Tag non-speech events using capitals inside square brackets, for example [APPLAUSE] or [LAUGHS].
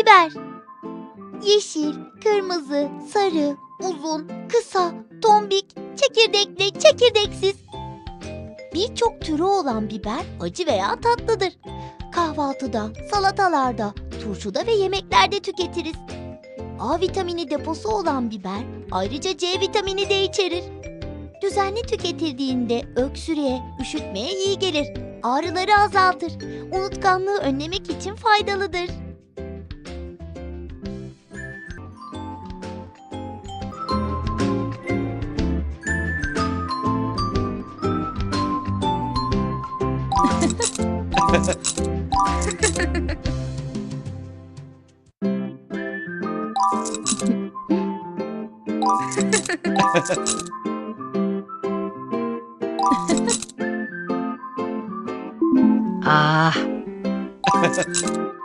biber. Yeşil, kırmızı, sarı, uzun, kısa, tombik, çekirdekli, çekirdeksiz. Birçok türü olan biber acı veya tatlıdır. Kahvaltıda, salatalarda, turşuda ve yemeklerde tüketiriz. A vitamini deposu olan biber ayrıca C vitamini de içerir. Düzenli tüketildiğinde öksürüğe, üşütmeye iyi gelir. Ağrıları azaltır. Unutkanlığı önlemek için faydalıdır. 아. [LAUGHS]